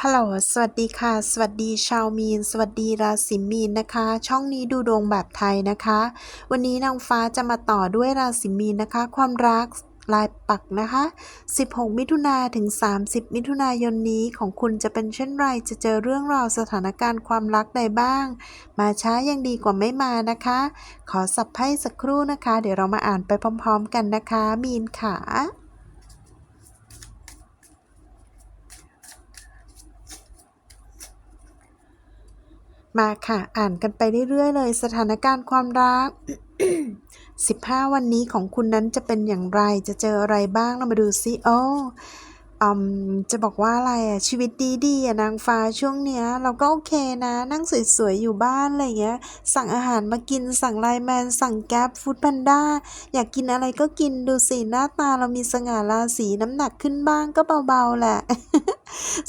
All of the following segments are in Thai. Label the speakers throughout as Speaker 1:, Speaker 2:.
Speaker 1: ฮัลโหล สวัสดีค่ะ สวัสดีชาวมีน สวัสดีราศีมีนนะคะ ช่องนี้ดูดวงแบบไทยนะคะ วันนี้นางฟ้าจะมาต่อด้วยราศีมีนนะคะ ความรักลายปักนะคะ 16 มิถุนาถึง 30 มิถุนายนนี้ของคุณจะเป็นเช่นไร จะเจอเรื่องราวสถานการณ์ความรักใดบ้าง มาช้ายังดีกว่าไม่มานะคะ ขอสับไพ่สักครู่นะคะ เดี๋ยวเรามาอ่านไปพร้อม ๆ กันนะคะ มีนค่ะ มาค่ะ อ่านกันไปเรื่อยๆเลย สถานการณ์ความรัก 15 วันนี้ของคุณนั้นจะเป็นอย่างไร จะเจออะไรบ้าง เรามาดูซิ โอ้ อืมจะบอกว่าอะไรอะชีวิตดีๆอะนางฟ้าช่วงเนี้ย เราก็โอเคนะ นั่งสวยๆอยู่บ้านอะไรเงี้ย สั่งอาหารมากินสั่งไลน์แมนสั่งแก๊ปฟู้ดแพนด้าอยากกินอะไรก็กินดูสิหน้าตาเรามีสง่าราศีน้ำหนักขึ้นบ้างก็เบาๆแหละ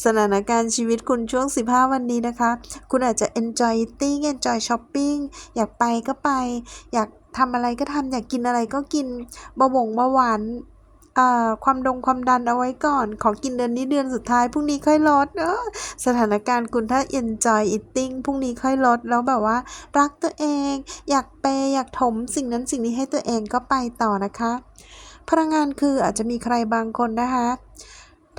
Speaker 1: สถานการณ์ชีวิตคุณช่วง 15 วันนี้นะคะ คุณอาจจะ enjoy eating enjoy shopping อยากไปก็ไป อยากทำอะไรก็ทำอยากกินอะไรก็กินเบาหวงเบาหวาน ความดงความดันเอาไว้ก่อน ขอกินเดือนนี้เดือนสุดท้ายพรุ่งนี้ค่อยลดเออสถานการณ์คุณถ้า enjoy eating พรุ่งนี้ค่อยลดแล้วแบบว่า รักตัวเอง อยากเปย์อยากถมสิ่งนั้นสิ่งนี้ให้ตัวเองก็ไปต่อนะคะ พลังงานคืออาจจะมีใครบางคนนะคะ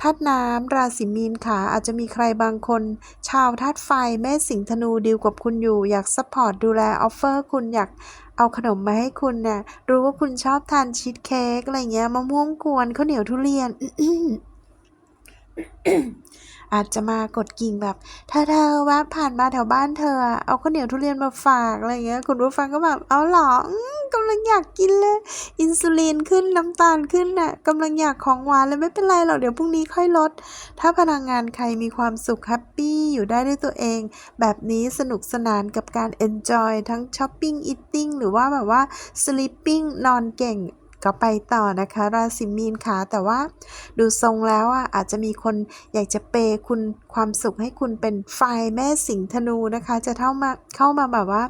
Speaker 1: ธาตุน้ำราศีมีนค่ะอาจจะมีใครบางคน ชาวธาตุไฟแม่สิงห์ธนูดีลกับคุณอยู่ อยากซัพพอร์ตดูแลออฟเฟอร์คุณอยาก เอาขนมมาให้คุณเนี่ยรู้ว่าคุณชอบทานชีสเค้กอะไรเงี้ยมะม่วงกวนข้าวเหนียวทุเรียน อาจจะมากดกิ่งแบบ ถ้าเธอแวะผ่านมาแถวบ้านเธอ เอาข้าวเหนียวทุเรียนมาฝากอะไรเงี้ย คุณผู้ฟังก็แบบ เอาหรออืมกำลังอยากกินเลย อินซูลินขึ้นน้ำตาลขึ้นน่ะกำลังอยากของหวานเลยไม่เป็นไรหรอกเดี๋ยวพรุ่งนี้ค่อยลด ถ้าพลังงานใครมีความสุขแฮปปี้อยู่ได้ด้วยตัวเอง แบบนี้สนุกสนานกับการ enjoy ทั้งช้อปปิ้ง eating หรือว่าแบบว่า sleeping นอนเก่ง ก็ไปต่อนะคะ ราศีมีนค่ะแต่ว่าดูทรงแล้วอะอาจจะมีคนอยากจะเปย์คุณความสุขให้คุณเป็นไฟแม่สิงห์ธนูนะคะ จะเข้ามาเข้ามาแบบว่า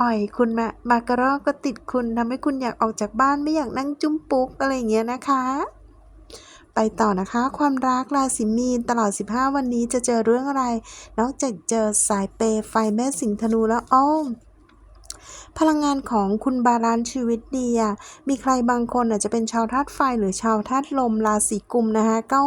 Speaker 1: อ่อยคุณมามากระรอกก็ติดคุณทำให้คุณอยากออกจากบ้านไม่อยากนั่งจุ้มปุ๊กอะไรอย่างเงี้ยนะคะไปต่อนะคะ ความรักราศีมีนตลอด 15 วันนี้จะเจอเรื่องอะไร นอกจากเจอสายเปย์ไฟแม่สิงห์ธนูแล้วอ้อม พลังงานของคุณบาลานซ์ชีวิตดีอะมีใครบางคนอาจจะเป็นชาวธาตุไฟหรือชาวธาตุลมราศีกุมนะคะก็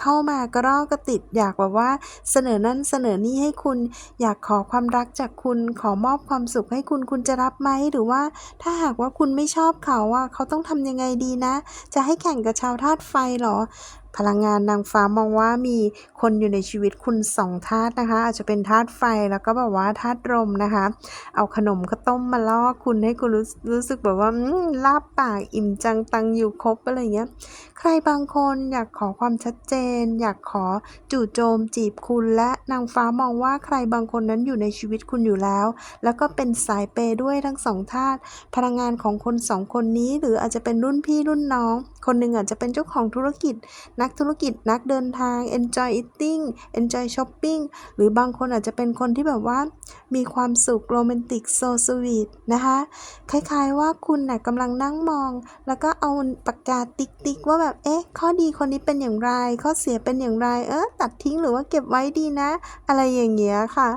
Speaker 1: เข้ามากระรอกกระติดอยากแบบว่าเสนอนั่นเสนอนี่ให้คุณอยากขอความรักจากคุณขอมอบความสุขให้คุณคุณจะรับไหมหรือว่า ถ้าหากว่าคุณไม่ชอบเขาอะเขาต้องทำยังไงดีนะ จะให้แข่งกับชาวธาตุไฟเหรอ พลังงานนางฟ้ามองว่ามีคนอยู่ในชีวิตคุณสองธาตุนะคะ อาจจะเป็นธาตุไฟแล้วก็แบบว่าธาตุลมนะคะ เอาขนมข้าวต้มมาล่อคุณให้คุณรู้รู้สึกแบบว่าลาบปากอิ่มจังตังอยู่ครบอะไรเงี้ย ใครบางคนอยากขอความชัดเจน อยากขอจู่โจมจีบคุณและนางฟ้ามองว่าใครบางคนนั้นอยู่ในชีวิตคุณอยู่แล้ว แล้วก็เป็นสายเปย์ด้วยทั้งสองธาตุพลังงานของคนสองคนนี้หรืออาจจะเป็นรุ่นพี่รุ่นน้อง คนหนึ่งอาจจะเป็นเจ้าของธุรกิจนักธุรกิจนักเดินทาง enjoy eating enjoy shopping หรือบางคนอาจจะเป็นคนที่แบบว่า มีความสุขโรแมนติกโซสวีทนะคะ คล้ายๆว่าคุณน่ะกำลังนั่งมอง แล้วก็เอาปากกาติ๊กติ๊กว่าแบบเอ๊ะ ข้อดีคนนี้เป็นอย่างไร ข้อเสียเป็นอย่างไร เออตัดทิ้งหรือว่าเก็บไว้ดีนะ อะไรอย่างเงี้ยค่ะ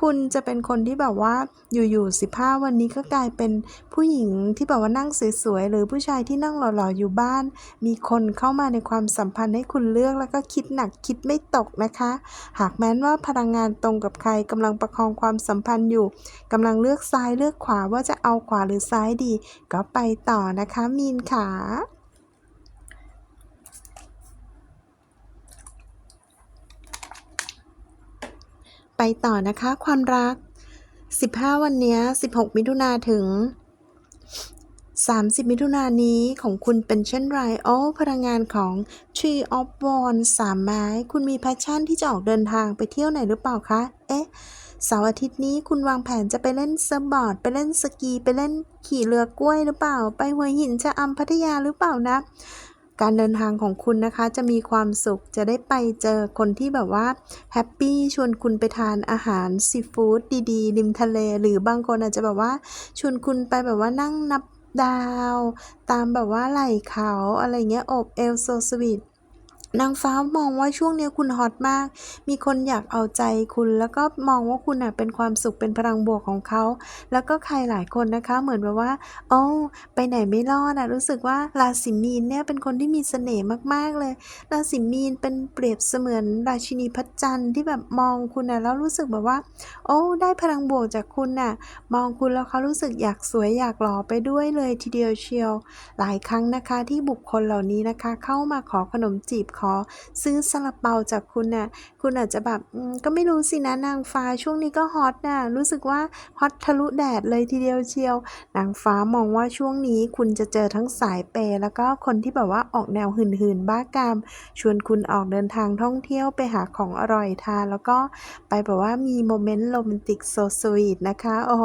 Speaker 1: คุณจะเป็นคนที่แบบว่าอยู่ๆ15 วันนี้ก็กลายเป็นผู้หญิงที่แบบว่านั่งสวยๆหรือผู้ชายที่นั่งหล่อๆอยู่บ้าน มีคนเข้ามาในความสัมพันธ์ให้คุณเลือกแล้วก็คิดหนักคิดไม่ตกนะคะ หากแม้นว่าพลังงานตรงกับใครกำลังประคองความสัมพันธ์อยู่กำลังเลือกซ้ายเลือกขวาว่าจะเอาขวาหรือซ้ายดี ก็ไปต่อนะคะมีนขาไปต่อนะคะความรัก 15 วันนี้ 16 มิถุนาถึง 30 มิถุนายนนี้ของคุณเป็นเช่นไรโอ้พลังงานของ Tree of Wands สามไม้ คุณมีแพชชั่นที่จะออกเดินทางไปเที่ยวไหนหรือเปล่าคะ เอ๊ะเสาร์อาทิตย์นี้คุณวางแผนจะไปเล่นเซิร์ฟบอร์ด ไปเล่นสกีไปเล่นขี่เรือกล้วยหรือเปล่า ไปหัวหินชะอำพัทยาหรือเปล่านะการเดินทางของคุณนะคะจะมีความสุขจะได้ไปเจอคนที่แบบว่าแฮปปี้ชวนคุณไปทานอาหารซีฟู้ดดีๆริมทะเล หรือบางคนอาจจะแบบว่าชวนคุณไปแบบว่านั่งนับ ดาว ตามแบบว่าไหล่เขาอะไรเงี้ยอบเอลโซสวีท นางฟ้ามองว่าช่วงนี้คุณฮอตมาก มีคนอยากเอาใจคุณ แล้วก็มองว่าคุณน่ะเป็นความสุขเป็นพลังบวกของเขา แล้วก็ใครหลายคนนะคะ เหมือนแบบว่า โอ้ไปไหนไม่รอดอะรู้สึกว่าราศีมีนเนี่ยเป็นคนที่มีเสน่ห์มากๆเลย ราศีมีนเป็นเปรียบเสมือนราชินีพระจันทร์ที่แบบมองคุณน่ะแล้วรู้สึกแบบว่า โอ้ได้พลังบวกจากคุณน่ะ มองคุณแล้วเขารู้สึกอยากสวยอยากหล่อไปด้วยเลยทีเดียวเชียว หลายครั้งนะคะที่บุคคลเหล่านี้นะคะ เข้ามาขอขนมจีบขอซื้อซาลาเปาจากคุณน่ะคุณอาจจะแบบก็ไม่รู้สินะนางฟ้าช่วงนี้ก็ฮอตน่ะรู้สึกว่าฮอตทะลุแดดเลยทีเดียวเชียว นางฟ้ามองว่าช่วงนี้คุณจะเจอทั้งสายเปย์แล้วก็คนที่แบบว่าออกแนวหื่นๆบ้ากาม ชวนคุณออกเดินทางท่องเที่ยวไปหาของอร่อยทาน แล้วก็ไปแบบว่ามีโมเมนต์โรแมนติกโซสวีทนะคะโอ้โห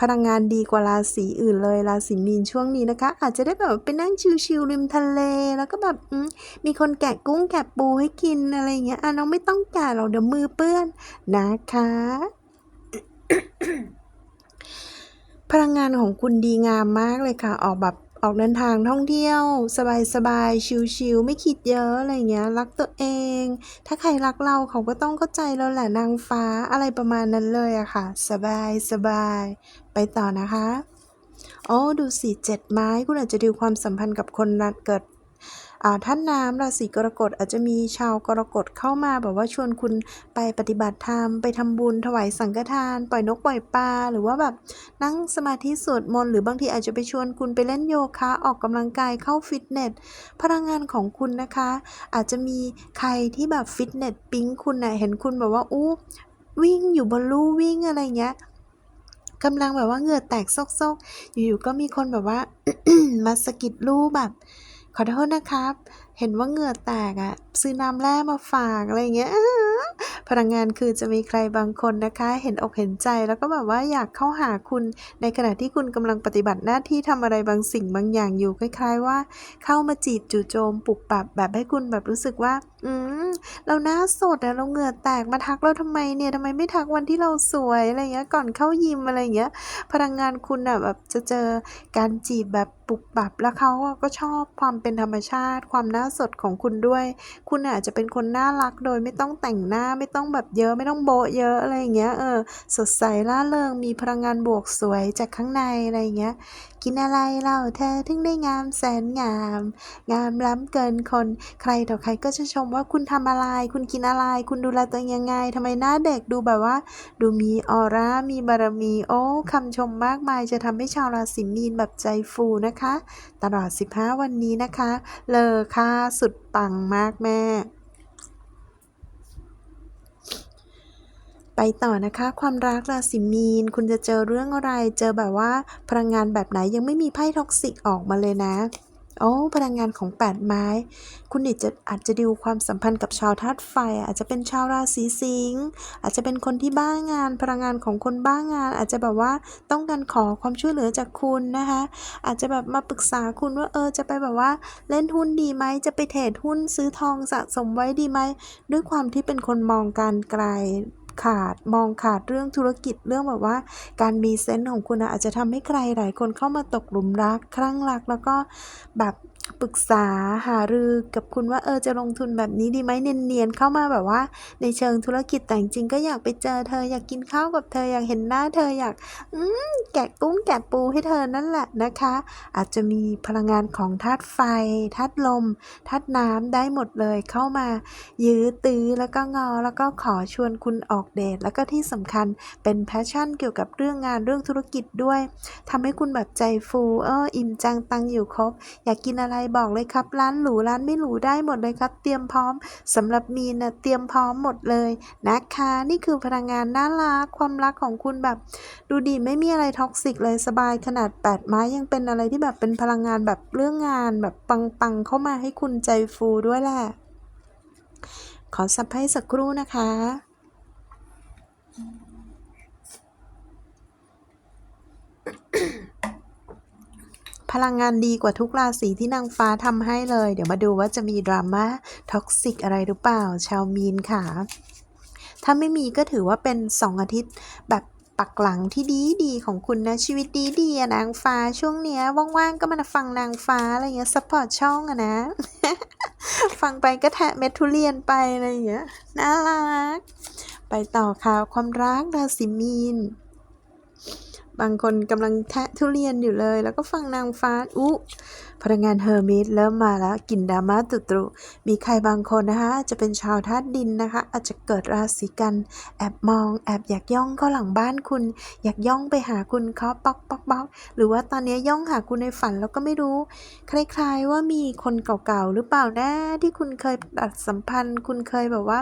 Speaker 1: พลังงานดีกว่าราศีอื่นเลยราศีมีนช่วงนี้นะคะ อาจจะได้แบบไปนั่งชิลๆริมทะเล แล้วก็แบบมมีคนแกะกุ้งแกะปูให้กินอะไรเงี้ยอะน้องไม่ต้องแกะหรอกเดี๋ยวมือเปื้อนนะคะ พลังงานของคุณดีงามมากเลยค่ะ ออกแบบออกเดินทางท่องเที่ยว สบายๆ ชิลๆ ไม่คิดเยอะอะไรเงี้ย รักตัวเอง ถ้าใครรักเราเขาก็ต้องเข้าใจเราแหละนางฟ้าอะไรประมาณนั้นเลยอะค่ะ สบายสบายไปต่อนะคะ โอ้ดูสิเจ็ดไม้ คุณอาจจะดูความสัมพันธ์กับคนรักเกิด ท่านน้ำราศีกรกฎอาจจะมีชาวกรกฎเข้ามาแบบว่าชวนคุณไปปฏิบัติธรรมไปทำบุญถวายสังฆทาน ปล่อยนกปล่อยปลาหรือว่าแบบนั่งสมาธิสวดมนต์หรือบางทีอาจจะไปชวนคุณไปเล่นโยคะออกกำลังกายเข้าฟิตเนสพลังงานของคุณนะคะ อาจจะมีใครที่แบบฟิตเนสปิ๊งคุณนะ่ะเห็นคุณแบบว่าอู้วิ่งอยู่บนลู่วิ่งอะไรเงี้ยกำลังแบบว่าเหงื่อแตกซอกๆ อยู่ๆก็มีคนแบบว่ามาสะกิดลู่แบบ ขอโทษนะครับ เห็นว่าเหงื่อแตกอะซื้อน้ำแร่มาฝากอะไรเงี้ยพลังงานคือจะมีใครบางคนนะคะ เห็นอกเห็นใจแล้วก็แบบว่าอยากเข้าหาคุณในขณะที่คุณกำลังปฏิบัติหน้าที่ทำอะไรบางสิ่งบางอย่างอยู่คล้ายๆว่า เข้ามาจีบจู่โจมปลุกปรับแบบให้คุณแบบรู้สึกว่า อืมเราหน้าสดอะเราเหงื่อแตกมาทักเราทำไมเนี่ยทำไมไม่ทักวันที่เราสวยอะไรเงี้ยก่อนเข้ายิมอะไรเงี้ย พลังงานคุณอะแบบจะเจอการจีบแบบปลุกปรับแล้วเขาก็ชอบความเป็นธรรมชาติ ความหน้าสดของคุณด้วย คุณอาจจะเป็นคนน่ารักโดยไม่ต้องแต่งหน้าไม่ต้องแบบเยอะไม่ต้องโบะเยอะอะไรอย่างเงี้ยเออสดใสล่าเริงมีพลังงานบวกสวยจากข้างในอะไรอย่างเงี้ยกินอะไรเล่าเธอถึงได้งามแสนงาม งามล้ำเกินคนใครต่อใครก็จะชมว่าคุณทำอะไร คุณกินอะไร คุณดูแลตัวเองยังไงทำไมหน้าเด็กดูแบบว่า ดูมีออร่ามีบารมีโอ้คำชมมากมายจะทำให้ชาวราศีมีนแบบใจฟูนะคะ ตลอด 15 วันนี้นะคะ เลอค่าสุดปังมากแม่ ไปต่อนะคะ ความรักราศีมีน คุณจะเจอเรื่องอะไร เจอแบบว่าพลังงานแบบไหนยังไม่มีไพ่ท็อกซิกออกมาเลยนะโอ้พลังงานของ 8 ไม้ คุณอาจจะอาจจะดูความสัมพันธ์กับชาวธาตุไฟ อาจจะเป็นชาวราศีสิงห์อาจจะเป็นคนที่บ้างาน พลังงานของคนบ้างาน อาจจะแบบว่าต้องการขอความช่วยเหลือจากคุณนะคะ อาจจะแบบมาปรึกษาคุณว่าเออจะไปแบบว่าเล่นหุ้นดีไหมจะไปเทรดหุ้นซื้อทองสะสมไว้ดีไหมด้วยความที่เป็นคนมองการไกล ขาด มองขาดเรื่องธุรกิจเรื่องแบบว่า การมีเซนส์ของคุณอาจจะทำให้ใครหลายคนเข้ามาตกหลุมรัก คลั่งรักแล้วก็แบบ ปรึกษาหารือกับคุณว่าเออจะลงทุนแบบนี้ดีไหมเนียนๆเข้ามาแบบว่า ในเชิงธุรกิจแต่จริงก็อยากไปเจอเธออยากกินข้าวกับเธออยากเห็นหน้าเธออยากอืมแกะกุ้งแกะปูให้เธอนั่นแหละนะคะ อาจจะมีพลังงานของธาตุไฟธาตุลมธาตุน้ำได้หมดเลยเข้ามา ยื้อตื้อแล้วก็งอแล้วก็ขอชวนคุณออกเดทแล้วก็ที่สำคัญเป็นแพชชั่นเกี่ยวกับเรื่องงานเรื่องธุรกิจด้วยทำให้คุณแบบใจฟูเอออิ่มจังตังอยู่ครบ อยากกินอะไรบอกเลยครับ ร้านหรูร้านไม่หรูได้หมดเลยครับ เตรียมพร้อมสำหรับมีนนะเตรียมพร้อมหมดเลยนะคะ นี่คือพลังงานน่ารักความรักของคุณแบบ ดูดีไม่มีอะไรท็อกซิกเลยสบายขนาด8ไม้ยังเป็นอะไรที่แบบเป็นพลังงานแบบเรื่องงานแบบปังๆเข้ามาให้คุณใจฟูด้วยแหละขอสับให้สักครู่นะคะ พลังงานดีกว่าทุกราศีที่นางฟ้าทำให้เลย เดี๋ยวมาดูว่าจะมีดราม่าท็อกซิกอะไรหรือเปล่า ชาวมีนค่ะ ถ้าไม่มีก็ถือว่าเป็น2อาทิตย์แบบปักหลังที่ดีดีของคุณนะ ชีวิตดีดีๆอะนางฟ้าช่วงเนี้ยว่างๆก็มาฟังนางฟ้าอะไรเงี้ยซัพพอร์ตช่องอะนะ ฟังไปก็แทะเม็ดทุเรียนไปอะไรเงี้ยน่ารัก ไปต่อค่ะความรักราศีมีน บางคนกำลังแทะทุเรียนอยู่เลย แล้วก็ฟังนางฟ้าอุ๊พลังงานเฮอร์มิตเริ่มมาแล้วกลิ่นดราม่าตุตรุมีใครบางคนนะคะ จะเป็นชาวธาตุดินนะคะ อาจจะเกิดราศีกัน แอบมองแอบอยากย่องเข้าหลังบ้านคุณ อยากย่องไปหาคุณเคาะป๊อกป๊อกป๊อกหรือว่าตอนนี้ย่องหาคุณในฝันแล้วก็ไม่รู้ คล้ายๆว่ามีคนเก่าๆหรือเปล่านะที่คุณเคยตัดสัมพันธ์ คุณเคยแบบว่า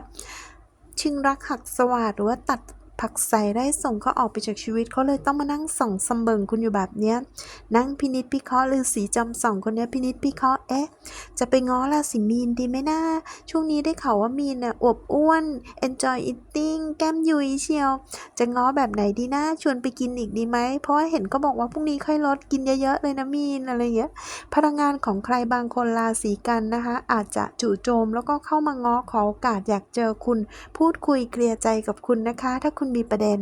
Speaker 1: ชิงรักหักสวาดหรือว่าตัด ผักใส่ได้ส่งเขาออกไปจากชีวิตเขาเลยต้องมานั่งส่องสมเบิงคุณอยู่แบบเนี้ย นั่งพินิจพิเคราะห์ฤาษีจำส่องคนเนี้ยพินิจพิเคราะห์เอ๊ะ จะไปง้อราศีมีนดีไหมนะช่วงนี้ได้ข่าวว่ามีนน่ะอวบอ้วน enjoy eating แก้มยุยเชียว จะง้อแบบไหนดีนะชวนไปกินอีกดีไหม เพราะว่าเห็นก็บอกว่าพรุ่งนี้ค่อยลดกินเยอะๆเลยนะมีนอะไรอย่างเงี้ยพลังงานของใครบางคนราศีกันนะคะ อาจจะจู่โจมแล้วก็เข้ามาง้อขอโอกาสอยากเจอคุณ พูดคุยเคลียร์ใจกับคุณนะคะ ถ้าคุณมีประเด็น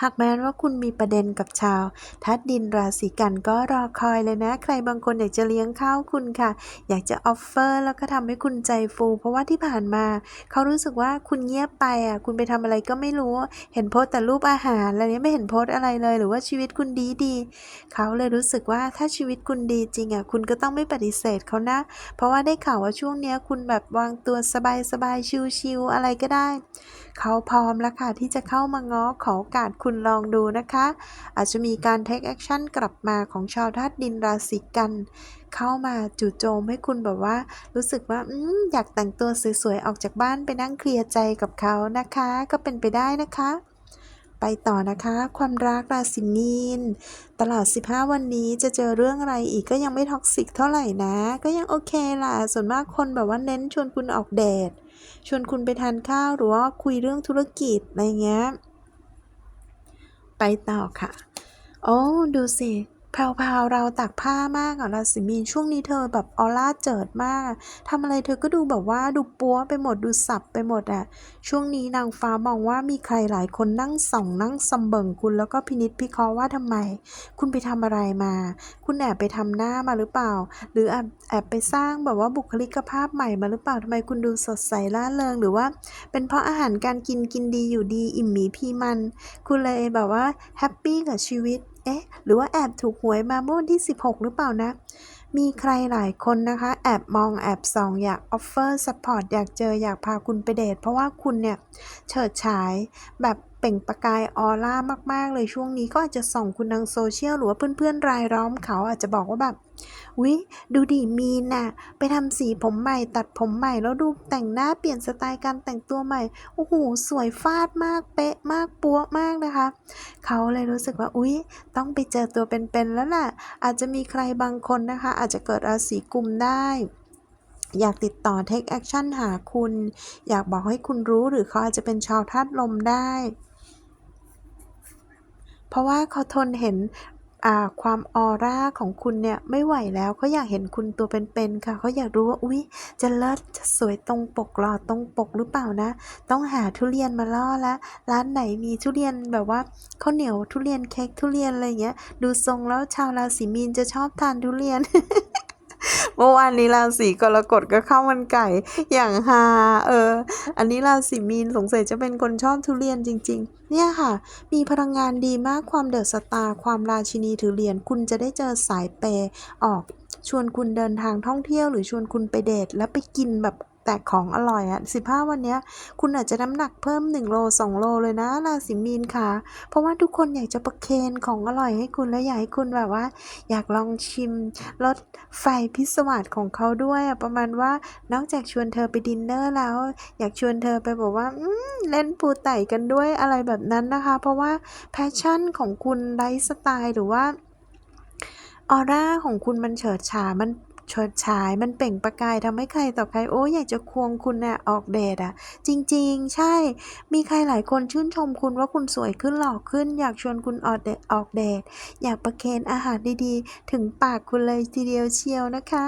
Speaker 1: หากแม้ว่าคุณมีประเด็นกับชาวทัดดินราศีกันก็รอคอยเลยนะ ใครบางคนอยากจะเลี้ยงข้าวคุณค่ะ อยากจะออฟเฟอร์แล้วก็ทำให้คุณใจฟู เพราะว่าที่ผ่านมา เขารู้สึกว่าคุณเงียบไปอะ คุณไปทำอะไรก็ไม่รู้ เห็นโพสแต่รูปอาหารอะไรนี้ไม่เห็นโพสอะไรเลย หรือว่าชีวิตคุณดีดี เขาเลยรู้สึกว่าถ้าชีวิตคุณดีจริงอะ คุณก็ต้องไม่ปฏิเสธเขานะ เพราะว่าได้ข่าวว่าช่วงเนี้ยคุณแบบวางตัวสบายๆชิวๆอะไรก็ได้ เขาพร้อมแล้วค่ะที่จะเข้ามาง้อขอโอกาสคุณลองดูนะคะ อาจจะมีการ take action กลับมาของชาวธาตุดินราศีกัน เข้ามาจู่โจมให้คุณแบบว่า รู้สึกว่าออยากแต่งตัวสวยๆ ออกจากบ้านไปนั่งเคลียร์ใจกับเขานะคะ ก็เป็นไปได้นะคะไปต่อนะคะ ความรักราศีมีน ตลอด 15 วันนี้จะเจอเรื่องอะไรอีกก็ยังไม่ท็อกซิกเท่าไหร่นะ ก็ยังโอเคล่ะ ส่วนมากคนแบบว่าเน้นชวนคุณออกเดท ชวนคุณไปทานข้าวหรือว่าคุยเรื่องธุรกิจอะไรเงี้ย ไปต่อค่ะ โอ้ดูสิ แพรวๆเราตากผ้ามากอะราศีมีนช่วงนี้เธอแบบออร่าเจิดมากอะทำอะไรเธอก็ดูแบบว่าดูปัวไปหมดดูสับไปหมดอะช่วงนี้นางฟ้ามองว่ามีใครหลายคนนั่งส่องนั่งซำเบิงคุณแล้วก็พินิจพิเคราะห์ว่าทำไม คุณไปทำอะไรมา คุณแอบไปทำหน้ามาหรือเปล่า หรือแอบแอบไปสร้างแบบว่าบุคลิกภาพใหม่มาหรือเปล่าทำไมคุณดูสดใสร่าเริงหรือว่า เป็นเพราะอาหารการกินกินดีอยู่ดีอิ่มหมีพีมัน คุณเลยแบบว่าแฮปปี้กับชีวิต อ๊ะ หรือว่าแอบถูกหวยมาเมื่อวันที่ 16 หรือเปล่านะ มีใครหลายคนนะคะ แอบมองแอบส่องอยากออฟเฟอร์สปอร์ตอยากเจออยากพาคุณไปเดท เพราะว่าคุณเนี่ย เฉิดฉายแบบเปล่งประกายออร่ามาก ๆ เลยช่วงนี้ก็อาจจะส่องคุณทางโซเชียลหรือว่าเพื่อน ๆ รายล้อมเขาอาจจะบอกว่าแบบ วิดูดิมีนน่ะ ไปทำสีผมใหม่ตัดผมใหม่แล้วดูแต่งหน้าเปลี่ยนสไตล์การแต่งตัวใหม่ โอ้โห สวยฟาดมากเป๊ะมากปัวมากนะคะ เขาเลยรู้สึกว่า อุ๊ย ต้องไปเจอตัวเป็นๆแล้วล่ะ อาจจะมีใครบางคนนะคะ อาจจะเกิดราศีกุมได้อยากติดต่อ take action หาคุณ อยากบอกให้คุณรู้หรือเขาอาจจะเป็นชาวธาตุลมได้ เพราะว่าเขาทนเห็น ความออร่าของคุณเนี่ยไม่ไหวแล้วเขาอยากเห็นคุณตัวเป็นๆค่ะเขาอยากรู้ว่าอุ๊ย จะเลิศจะสวยตรงปกหล่อตรงปกหรือเปล่านะ ต้องหาทุเรียนมาล่อละร้านไหนมีทุเรียนแบบว่าข้าวเหนียวทุเรียนเค้กทุเรียนอะไรอย่างเงี้ย ดูทรงแล้วชาวราศีมีนจะชอบทานทุเรียน เมื่อวานนี้ราศีกรกฎก็ข้าวมันไก่อย่างฮาเออ อันนี้ราศีมีนสงสัยจะเป็นคนชอบทุเรียนจริง ๆ เนี่ยค่ะ มีพลังงานดีมากความเดอะสตาร์ความราชินีถือเหรียญคุณจะได้เจอสายเปออกชวนคุณเดินทางท่องเที่ยวหรือชวนคุณไปเดทแล้วไปกินแบบ แต่ของอร่อยอะ15 วันเนี้ย คุณอาจจะน้ำหนักเพิ่ม 1 โล 2 โลเลยนะราศีมีนค่ะ เพราะว่าทุกคนอยากจะประเคนของอร่อยให้คุณและอยากให้คุณแบบว่า อยากลองชิมรสไฟพิศวาสของเขาด้วยอะประมาณว่านอกจากชวนเธอไปดินเนอร์แล้ว อยากชวนเธอไปบอกว่าอืเล่นปูไต่กันด้วยอะไรแบบนั้นนะคะ เพราะว่าแพชชั่นของคุณไลฟ์สไตล์หรือว่าออร่าของคุณมันเฉิดฉายมัน เฉิดฉายมันเปล่งประกายทำให้ใครต่อใครโอ้อยากจะควงคุณน่ะออกเดทอะจริงๆ ใช่ มีใครหลายคนชื่นชมคุณว่าคุณสวยขึ้นหล่อขึ้น อยากชวนคุณออกเดทออกเดทอยากประเคนอาหารดีๆ ถึงปากคุณเลยทีเดียวเชียวนะคะ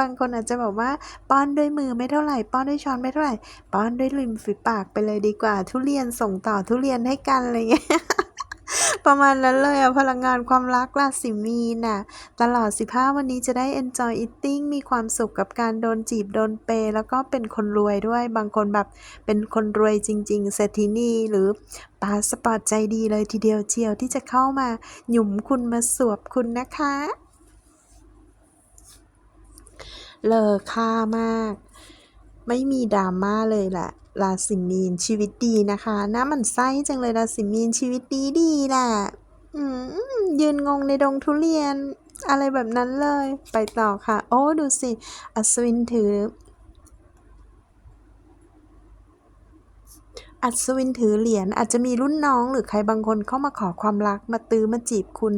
Speaker 1: บางคนอาจจะบอกว่าป้อนด้วยมือไม่เท่าไหร่ป้อนด้วยช้อนไม่เท่าไหร่ป้อนด้วยริมฝีปากไปเลยดีกว่า ทุเรียนส่งต่อทุเรียนให้กันอะไรเงี้ย ประมาณนั้นเลยอะพลังงานความรักราศีมีนน่ะ ตลอด 15 วันนี้จะได้ enjoy eating มีความสุขกับการโดนจีบโดนเปย์แล้วก็เป็นคนรวยด้วยบางคนแบบเป็นคนรวยจริง ๆ เศรษฐินีหรือปาสปอร์ตใจดีเลยทีเดียวเชียวที่จะเข้ามาหยุมคุณมาสวบคุณนะคะ เลอค่ามาก ไม่มีดราม่าเลยแหละ ราศีมีนชีวิตดีนะคะน้ามันไส้จังเลยราศีมีนชีวิตดีดีแหละยืนงงในดงทุเรียนอะไรแบบนั้นเลย ไปต่อค่ะ โอ้ ดูสิ อัศวินถือ อัศวินถือเหรียญอาจจะมีรุ่นน้องหรือใครบางคนเข้ามาขอความรักมาตื้อมาจีบคุณ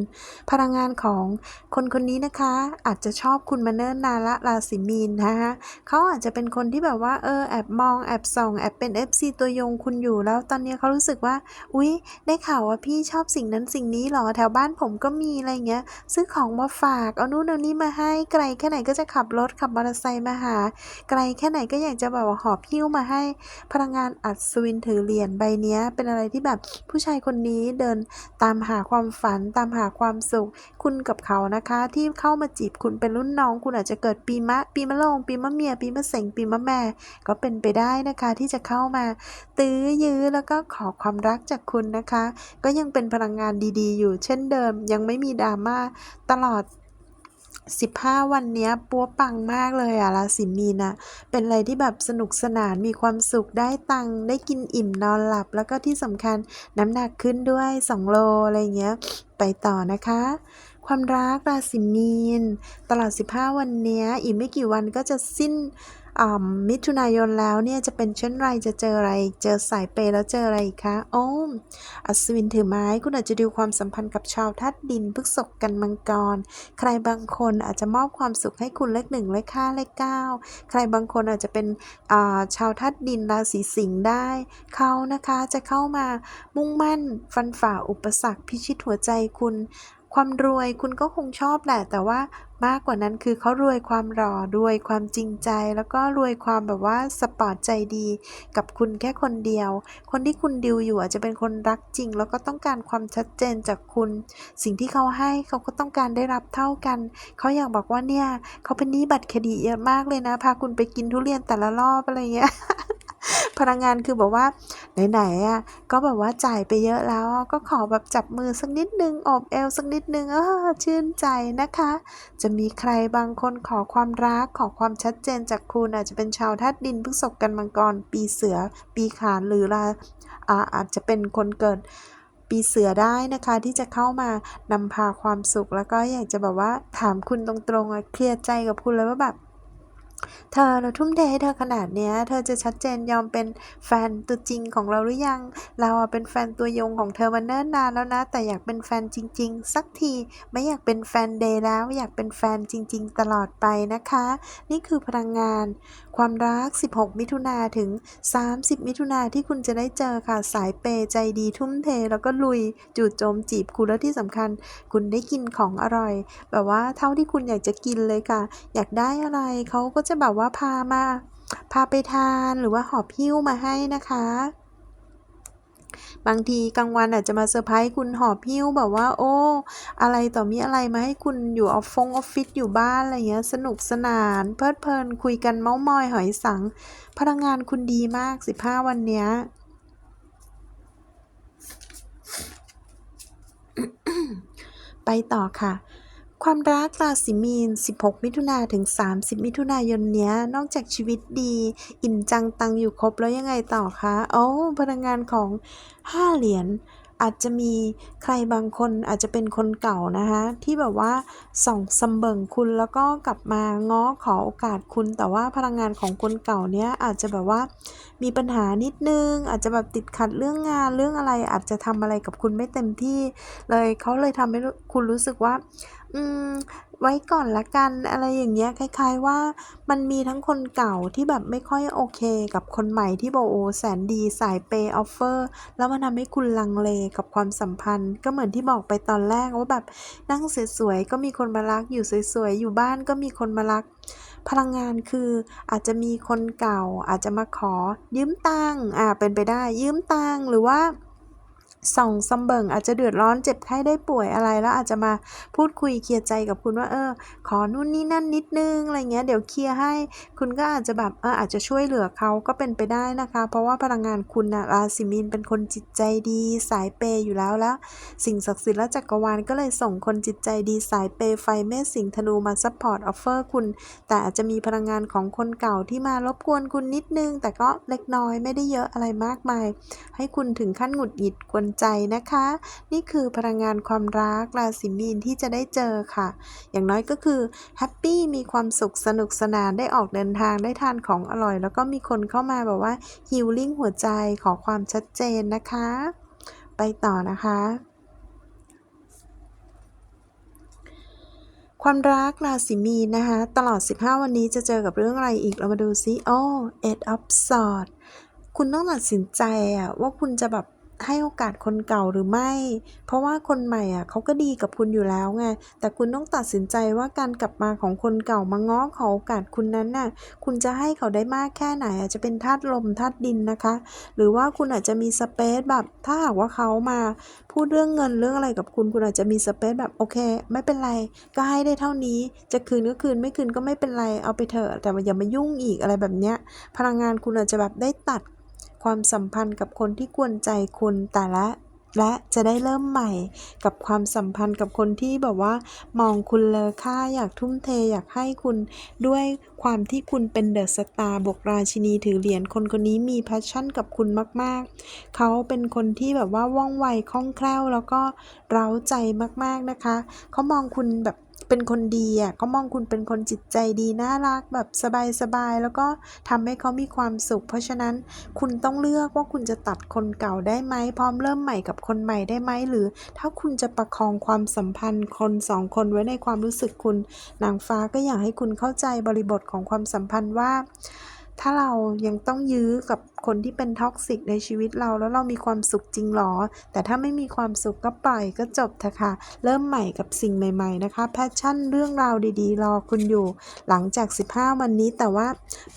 Speaker 1: พลังงานของคนคนนี้นะคะ อาจจะชอบคุณมาเนิ่นนานละราศีมีนนะคะเขาอาจจะเป็นคนที่แบบว่าเออแอบมองแอบส่องแอบเป็น FC ตัวยงคุณอยู่แล้วตอนนี้เขารู้สึกว่าอุ๊ย ได้ข่าวว่าพี่ชอบสิ่งนั้นสิ่งนี้หรอแถวบ้านผมก็มีอะไรเงี้ยซื้อของมาฝากเอานู่นเอานี่มาให้ไกลแค่ไหนก็จะขับรถขับมอเตอร์ไซค์มาหา ไกลแค่ไหนก็อยากจะแบบว่าหอบหิ้วมาให้ พลังงานอัศวินถือเหรียญใบนี้เป็นอะไรที่แบบผู้ชายคนนี้เดินตามหาความฝันตามหาความสุข คุณกับเขานะคะ ที่เข้ามาจีบคุณเป็นรุ่นน้อง คุณอาจจะเกิดปีมะ ปีมะโรงปีมะเมีย ปีมะเสงปีมะแม่ ก็เป็นไปได้นะคะที่จะเข้ามา ตื้อยื้อแล้วก็ขอความรักจากคุณนะคะ ก็ยังเป็นพลังงานดีๆ อยู่เช่นเดิม ยังไม่มีดราม่าตลอด 15 วันเนี้ยปัวปังมากเลยอะราศีมีนอะเป็นอะไรที่แบบสนุกสนานมีความสุขได้ตังค์ได้กินอิ่มนอนหลับ แล้วก็ที่สำคัญน้ำหนักขึ้นด้วย 2 โลอะไรเงี้ย ไปต่อนะคะความรักราศีมีน ตลอด 15 วันเนี้ย อีกไม่กี่วันก็จะสิ้น มิถุนายนแล้วเนี่ยจะเป็นเช่นไรจะเจออะไร เจอสายเปย์แล้วเจออะไรอีกคะโอ้อัศวินถือไม้คุณอาจจะดูความสัมพันธ์กับชาวธาตุดินพฤกษกกันมังกร ใครบางคนอาจจะมอบความสุขให้คุณเลขหนึ่งเลขห้าเลขเก้าใครบางคนอาจจะเป็นาชาวธาตุดินราศีสิงห์ได้เขานะคะจะเข้ามามุ่งมั่นฟันฝ่าอุปสรรคพิชิตหัวใจคุณความรวยคุณก็คงชอบแหละ แต่ว่า มากกว่านั้นคือเขารวยความหล่อรวยความจริงใจ แล้วก็รวยความแบบว่าสปอร์ตใจดี กับคุณแค่คนเดียว คนที่คุณดิวอยู่อาจจะเป็นคนรักจริง แล้วก็ต้องการความชัดเจนจากคุณ สิ่งที่เขาให้เขาก็ต้องการได้รับเท่ากัน เขาอยากบอกว่าเนี่ยเขาเป็นหนี้บัตรเครดิตเยอะมากเลยนะพาคุณไปกินทุเรียนแต่ละรอบอะไรเงี้ย พลังงานคือแบบว่าไหนๆอะก็แบบว่าจ่ายไปเยอะแล้ว ก็ขอแบบจับมือสักนิดนึงอบเอวสักนิดนึงเออชื่นใจนะคะ จะมีใครบางคนขอความรักขอความชัดเจนจากคุณอาจจะเป็นชาวธาตุดินพฤษภกันมังกรปีเสือ ปีขานหรือราอ่าอาจจะเป็นคนเกิดปีเสือได้นะคะที่จะเข้ามานำพาความสุขแล้วก็อยากจะแบบว่าถามคุณตรงๆอะเคลียร์ใจกับคุณเลยว่าแบบ เธอเราทุ่มเทให้เธอขนาดเนี้ย เธอจะชัดเจนยอมเป็นแฟนตัวจริงของเราหรือยัง เราเป็นแฟนตัวยงของเธอมาเนิ่นนานแล้วนะ แต่อยากเป็นแฟนจริง ๆ สักที ไม่อยากเป็นแฟนเดย์แล้ว อยากเป็นแฟนจริง ๆ ตลอดไปนะคะ นี่คือพลังงานความรัก 16 มิถุนาถึง 30 มิถุนาที่คุณจะได้เจอค่ะ สายเปย์ใจดีทุ่มเท แล้วก็ลุยจู่โจมจีบคุณแล้วที่สำคัญ คุณได้กินของอร่อย แบบว่าเท่าที่คุณอยากจะกินเลยค่ะ อยากได้อะไรเขาก็จะแบบว่าพามา พาไปทานหรือว่าหอบหิ้วมาให้นะคะ บางทีกลางวันอาจจะมาเซอร์ไพรส์คุณหอบหิ้วแบบว่า โอ้ อะไรต่อมีอะไรมาให้คุณอยู่ออฟฟงออฟฟิศอยู่บ้านอะไรเงี้ยสนุกสนาน เพลิดเพลินคุยกันเม้าท์มอยหอยสัง พลังงานคุณดีมาก 15 วันเนี้ยไปต่อค่ะ ความรักราศีมีน 16 มิถุนาถึง 30 มิถุนายนเนี้ย นอกจากชีวิตดี อิ่มจังตังอยู่ครบแล้วยังไงต่อคะโอ้พลังงานของ 5 เหรียญอาจจะมีใครบางคนอาจจะเป็นคนเก่านะคะที่แบบว่าส่องสำเบิงคุณแล้วก็กลับมาง้อขอโอกาสคุณ แต่ว่าพลังงานของคนเก่าเนี้ยอาจจะแบบว่ามีปัญหานิดนึง อาจจะแบบติดขัดเรื่องงานเรื่องอะไร อาจจะทำอะไรกับคุณไม่เต็มที่ เลยเขาเลยทำให้คุณรู้สึกว่า อืม ไว้ก่อนละกันอะไรอย่างเงี้ยคล้าย ๆ ว่ามันมีทั้งคนเก่าที่แบบไม่ค่อยโอเคกับคนใหม่ที่บอกโอ้แสนดีสายเปย์ออฟเฟอร์แล้วมันทำให้คุณลังเลกับความสัมพันธ์ ก็เหมือนที่บอกไปตอนแรกว่าแบบนั่งสวยๆก็มีคนมารักอยู่สวยๆอยู่บ้านก็มีคนมารัก พลังงานคืออาจจะมีคนเก่าอาจจะมาขอยืมตังค์อ่าเป็นไปได้ยืมตังค์หรือว่า ส่องซำเบิงอาจจะเดือดร้อนเจ็บไข้ได้ป่วยอะไรแล้วอาจจะมาพูดคุยเคลียร์ใจกับคุณว่าเออ ขอนู่นนี่นั่นนิดนึงอะไรเงี้ยเดี๋ยวเคลียร์ให้ คุณก็อาจจะแบบเอออาจจะช่วยเหลือเขาก็เป็นไปได้นะคะ เพราะว่าพลังงานคุณนะราศีมีนเป็นคนจิตใจดี สายเปย์อยู่แล้วแล้ว สิ่งศักดิ์สิทธิ์และจักรวาลก็เลยส่งคนจิตใจดีสายเปย์ไฟเมษสิงห์ธนูมาซัพพอร์ตออฟเฟอร์คุณ แต่อาจจะมีพลังงานของคนเก่าที่มารบกวนคุณนิดนึง แต่ก็เล็กน้อยไม่ได้เยอะอะไรมากมาย ให้คุณถึงขั้นหงุดหงิดกวนใจนะคะ นี่คือพลังงานความรักราศีมีนที่จะได้เจอค่ะ อย่างน้อยก็คือแฮปปี้มีความสุขสนุกสนานได้ออกเดินทางได้ทานของอร่อย แล้วก็มีคนเข้ามาแบบว่าฮิลลิ่งหัวใจขอความชัดเจนนะคะ ไปต่อนะคะความรักราศีมีนนะคะ ตลอด 15 วันนี้จะเจอกับเรื่องอะไรอีกเรามาดูซิโอ้ eight of swords คุณต้องตัดสินใจอะว่าคุณจะแบบ ให้โอกาสคนเก่าหรือไม่ เพราะว่าคนใหม่อะเขาก็ดีกับคุณอยู่แล้วไง แต่คุณต้องตัดสินใจว่าการกลับมาของคนเก่ามาง้อขอโอกาสคุณนั้นน่ะ คุณจะให้เขาได้มากแค่ไหนอาจจะเป็นธาตุลมธาตุดินนะคะ หรือว่าคุณอาจจะมีสเปซแบบ ถ้าหากว่าเขามาพูดเรื่องเงินเรื่องอะไรกับคุณ คุณอาจจะมีสเปซแบบโอเค ไม่เป็นไร ก็ให้ได้เท่านี้ จะคืนก็คืนไม่คืนก็ไม่เป็นไร เอาไปเถอะ แต่อย่ามายุ่งอีกอะไรแบบเนี้ย พลังงานคุณอาจจะแบบได้ตัด ความสัมพันธ์กับคนที่กวนใจคุณแต่ละและจะได้เริ่มใหม่กับความสัมพันธ์กับคนที่แบบว่า มองคุณเลอค่าอยากทุ่มเทอยากให้คุณด้วยความที่คุณเป็นเดอะสตาร์บกราชินีถือเหรียญคนคนนี้มีแพชชั่นกับคุณมาก ๆ เขาเป็นคนที่แบบว่าว่องไวคล่องแคล่ว แล้วก็เร้าใจมากๆนะคะ เขามองคุณแบบ เป็นคนดีอะเขามองคุณเป็นคนจิตใจดีน่ารักแบบสบายๆแล้วก็ทำให้เขามีความสุข เพราะฉะนั้นคุณต้องเลือกว่าคุณจะตัดคนเก่าได้ไหมพร้อมเริ่มใหม่กับคนใหม่ได้ไหมหรือ ถ้าคุณจะประคองความสัมพันธ์คนสองคนไว้ในความรู้สึกคุณนางฟ้าก็อยากให้คุณเข้าใจบริบทของความสัมพันธ์ว่าถ้าเรายังต้องยื้อกับคนที่เป็นท็อกซิกในชีวิตเราแล้วเรามีความสุขจริงหรอ แต่ถ้าไม่มีความสุขก็ปล่อยก็จบเถอะค่ะ เริ่มใหม่กับสิ่งใหม่ ๆ นะคะ แพชชั่นเรื่องราวดีๆ รอคุณอยู่ หลังจาก 15 วันนี้แต่ว่า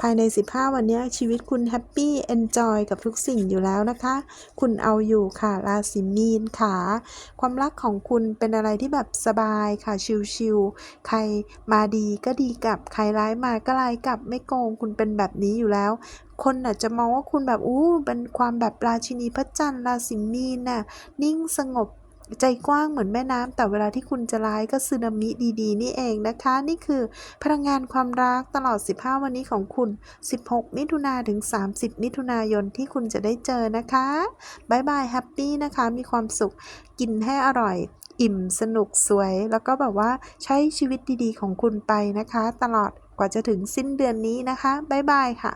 Speaker 1: ภายใน 15 วันนี้ชีวิตคุณแฮปปี้เอนจอยกับทุกสิ่งอยู่แล้วนะคะ คุณเอาอยู่ค่ะราศีมีนค่ะ ความรักของคุณเป็นอะไรที่แบบสบายค่ะชิลๆใครมาดีก็ดีกับใครร้ายมาก็ร้ายกับไม่โกงคุณเป็นแบบนี้อยู่แล้วคนอาจจะมองว่าคุณแบบอู้เป็นความแบบราชินีพระจันทร์ราศีมีนน่ะนิ่งสงบใจกว้างเหมือนแม่น้ำแต่เวลาที่คุณจะร้ายก็สึนามิดีๆ นี่เองนะคะ นี่คือพลังงานความรักตลอด 15 วันนี้ของคุณ 16 มิถุนาถึง 30 มิถุนายนที่คุณจะได้เจอนะคะบายบายแฮปปี้นะคะ มีความสุขกินให้อร่อย อิ่มสนุกสวย แล้วก็แบบว่าใช้ชีวิตดีๆ ของคุณไปนะคะ ตลอดกว่าจะถึงสิ้นเดือนนี้นะคะบายบายค่ะ